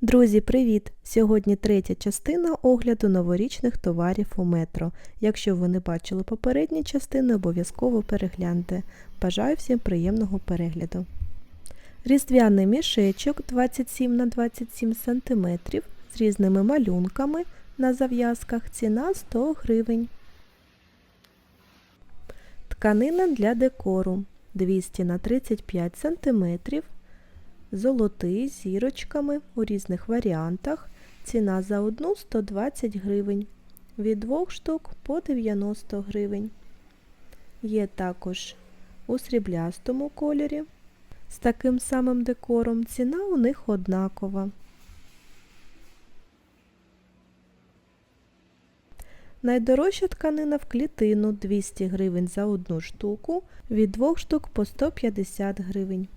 Друзі, привіт! Сьогодні третя частина огляду новорічних товарів у метро. Якщо ви не бачили попередні частини, обов'язково перегляньте. Бажаю всім приємного перегляду. Різдвяний мішечок 27 на 27 см з різними малюнками на зав'язках. Ціна 100 гривень. Тканина для декору 200 на 35 см Золотий з зірочками у різних варіантах. Ціна за одну 120 гривень. Від двох штук по 90 гривень. Є також у сріблястому кольорі. З таким самим декором ціна у них однакова. Найдорожча тканина в клітину 200 гривень за одну штуку, від двох штук по 150 гривень.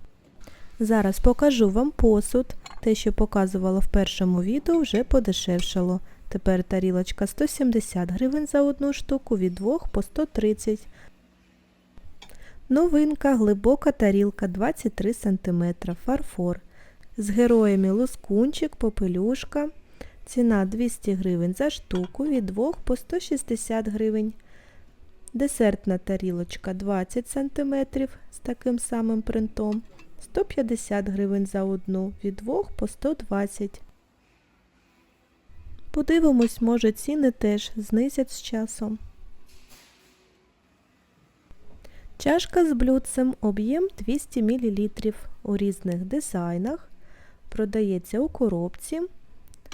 Зараз покажу вам посуд. Те, що показувала в першому відео, вже подешевшало. Тепер тарілочка 170 гривень за одну штуку, від 2 по 130 Новинка глибока тарілка 23 см, фарфор. З героями лускунчик, попелюшка. Ціна 200 гривень за штуку, від 2 по 160 гривень. Десертна тарілочка 20 см з таким самим принтом. 150 гривень за одну, від 2 по 120. Подивимось, може ціни теж знизять з часом. Чашка з блюдцем об'єм 200 мл у різних дизайнах. Продається у коробці.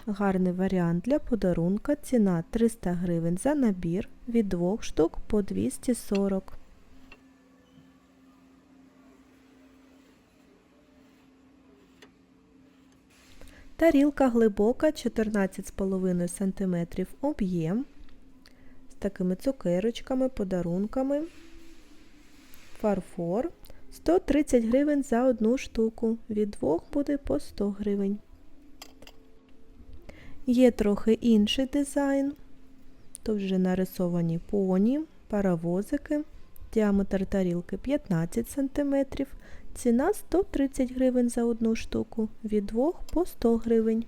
Гарний варіант для подарунка. Ціна 300 гривень за набір від 2 штук по 240 Тарілка глибока 14,5 см об'єм з такими цукерочками, подарунками. Фарфор 130 гривень за одну штуку. Від двох буде по 100 гривень. Є трохи інший дизайн. Тут вже нарисовані поні, паровозики. Діаметр тарілки 15 см. Ціна 130 гривень за одну штуку, від 2 по 100 гривень.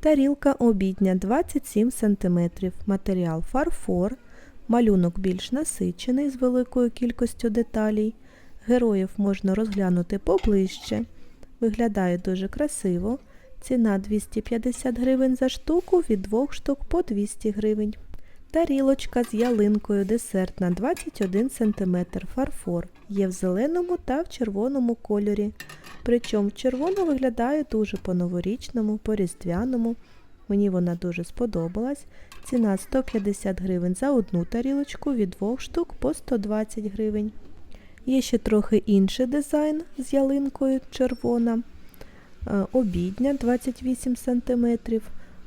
Тарілка обідня 27 см. Матеріал фарфор. Малюнок більш насичений з великою кількістю деталей. Героїв можна розглянути поближче. Виглядає дуже красиво. Ціна 250 гривень за штуку, від 2 штук по 200 гривень. Тарілочка з ялинкою десертна 21 см фарфор. Є в зеленому та в червоному кольорі. Причому червона виглядає дуже по-новорічному, по-різдвяному. Мені вона дуже сподобалась. Ціна 150 гривень за одну тарілочку, від двох штук по 120 гривень. Є ще трохи інший дизайн з ялинкою червона. Е, обідня 28 см.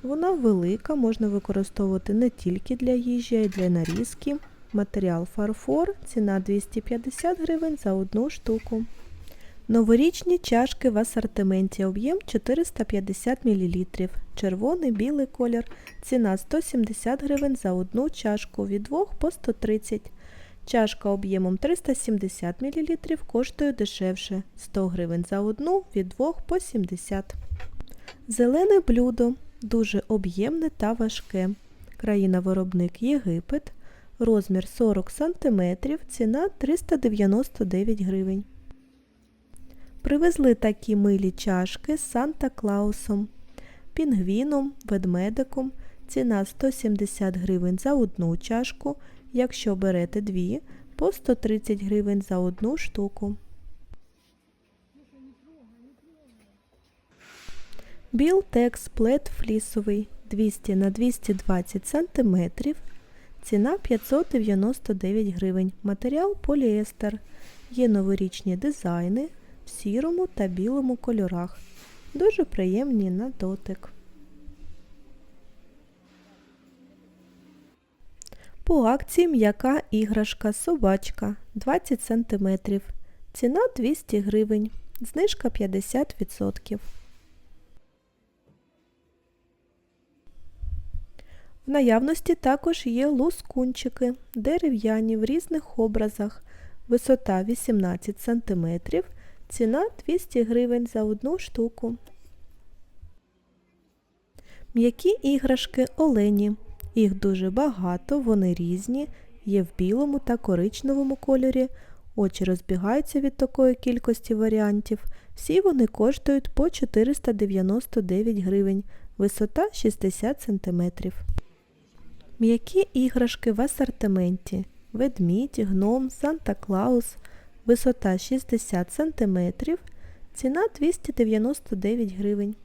Вона велика, можна використовувати не тільки для їжі, а й для нарізки. Матеріал фарфор, ціна 250 гривень за одну штуку. Новорічні чашки в асортименті об'єм 450 мл. Червоний білий колір. Ціна 170 гривень за одну чашку від 2 по 130 Чашка об'ємом 370 мл коштує дешевше 100 гривень за одну від 2 по 70 Зелене блюдо дуже об'ємне та важке. Країна-виробник Єгипет. Розмір 40 см, ціна 399 гривень. Привезли такі милі чашки з Санта-Клаусом, пінгвіном, ведмедиком. Ціна 170 гривень за одну чашку. Якщо берете дві, по 130 гривень за одну штуку. Білтекс плед флісовий 200 на 220 см. Ціна 599 гривень. Матеріал поліестер. Є новорічні дизайни в сірому та білому кольорах. Дуже приємні на дотик. По акції м'яка іграшка собачка 20 см. Ціна 200 гривень. Знижка 50%. В наявності також є лускунчики, дерев'яні в різних образах, висота 18 см, ціна 200 гривень за одну штуку. М'які іграшки олені. Їх дуже багато, вони різні, є в білому та коричневому кольорі. Очі розбігаються від такої кількості варіантів. Всі вони коштують по 499 гривень, висота 60 см. М'які іграшки в асортименті. Ведмідь, гном, Санта-Клаус, висота 60 см, ціна 299 гривень.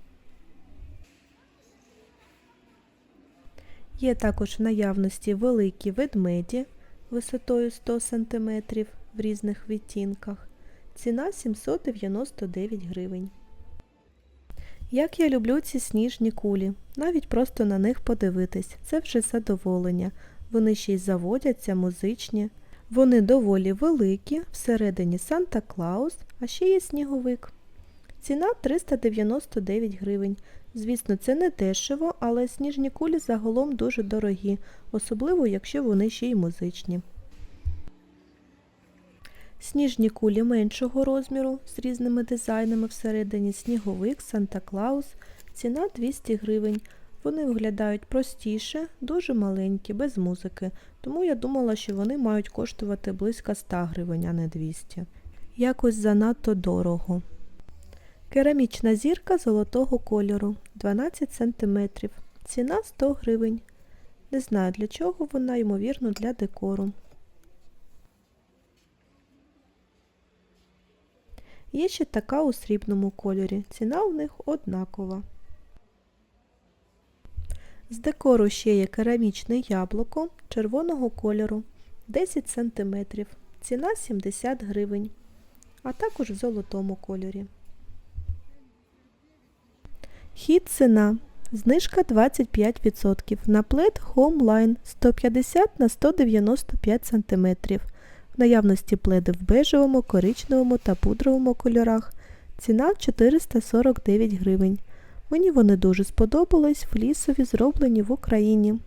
Є також в наявності великі ведмеді висотою 100 см в різних відтінках. Ціна 799 гривень. Як я люблю ці сніжні кулі, навіть просто на них подивитись, це вже задоволення. Вони ще й заводяться, музичні. Вони доволі великі, всередині Санта-Клаус, а ще є сніговик. Ціна 399 гривень. Звісно, це не дешево, але сніжні кулі загалом дуже дорогі, особливо якщо вони ще й музичні. Сніжні кулі меншого розміру з різними дизайнами всередині сніговик, Санта-Клаус, ціна 200 гривень. Вони виглядають простіше, дуже маленькі, без музики, тому я думала, що вони мають коштувати близько 100 гривень, а не 200. Якось занадто дорого. Керамічна зірка золотого кольору 12 см. Ціна 100 гривень. Не знаю для чого вона, ймовірно, для декору. Є ще така у срібному кольорі. Ціна у них однакова. З декору ще є керамічне яблуко червоного кольору 10 см. Ціна 70 гривень, а також в золотому кольорі. Хід ціна. Знижка 25%. На плед Homeline 150 на 195 см. В наявності пледи в бежевому, коричневому та пудровому кольорах. Ціна 449 гривень. Мені вони дуже сподобались, флісові, зроблені в Україні.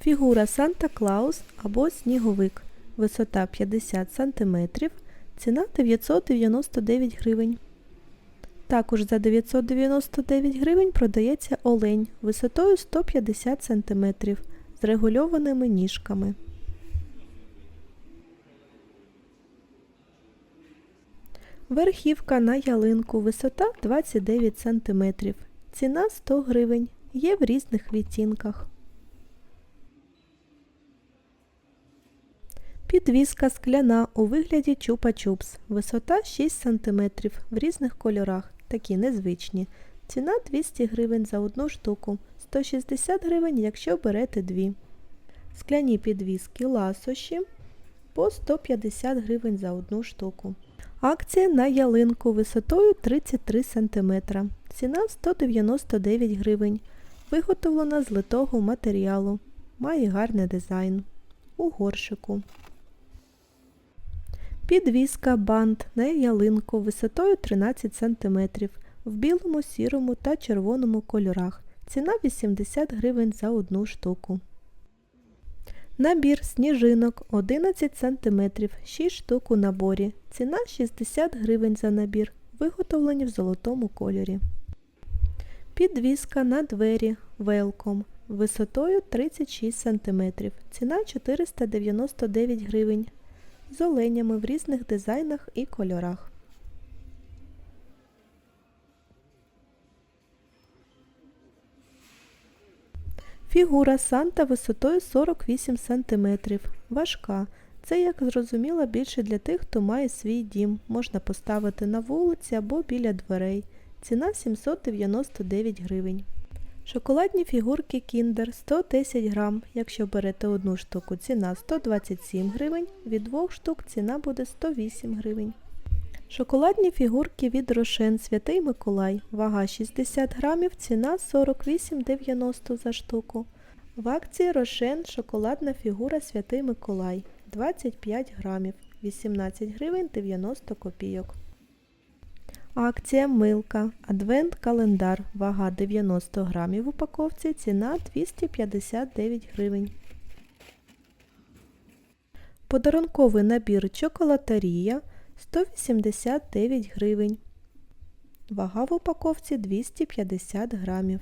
Фігура Санта-Клаус або сніговик. Висота 50 см. Ціна 999 гривень. Також за 999 гривень продається олень висотою 150 см з регульованими ніжками. Верхівка на ялинку висота 29 см. Ціна 100 гривень. Є в різних відтінках. Підвіска скляна у вигляді чупа-чупс. Висота 6 см в різних кольорах. Такі незвичні. Ціна 200 гривень за одну штуку. 160 гривень, якщо берете дві. Скляні підвіски ласощі по 150 гривень за одну штуку. Акція на ялинку висотою 33 см. Ціна 199 гривень. Виготовлена з литого матеріалу. Має гарний дизайн. У горшику. Підвіска бант на ялинку висотою 13 см в білому, сірому та червоному кольорах. Ціна 80 гривень за одну штуку. Набір сніжинок 11 см, 6 штук у наборі. Ціна 60 гривень за набір, виготовлені в золотому кольорі. Підвіска на двері Welcome висотою 36 см. Ціна 499 гривень. З оленями в різних дизайнах і кольорах. Фігура Санта висотою 48 см. Важка. Це, як зрозуміло, більше для тих, хто має свій дім. Можна поставити на вулиці або біля дверей. Ціна 799 гривень. Шоколадні фігурки Kinder 110 грам. Якщо берете одну штуку, ціна 127 гривень, від двох штук ціна буде 108 гривень. Шоколадні фігурки від Рошен Святий Миколай. Вага 60 грамів, ціна 48,90 за штуку. В акції Рошен шоколадна фігура Святий Миколай 25 грамів, 18 гривень 90 копійок. Акція Милка. Адвент календар. Вага 90 грамів в упаковці. Ціна 259 гривень. Подарунковий набір чоколатерія 189 гривень. Вага в упаковці 250 грамів.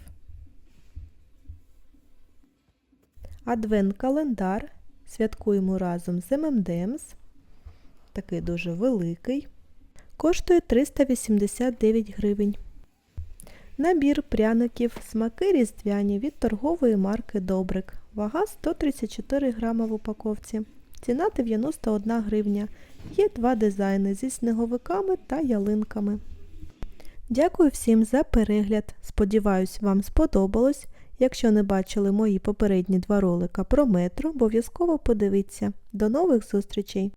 Адвент календар. Святкуємо разом з ММДМС. Такий дуже великий. Коштує 389 гривень. Набір пряників смаки різдвяні від торгової марки Добрик. Вага 134 грама в упаковці. Ціна 91 гривня. Є два дизайни зі сніговиками та ялинками. Дякую всім за перегляд. Сподіваюсь, вам сподобалось. Якщо не бачили мої попередні два ролика про метро, обов'язково подивіться. До нових зустрічей!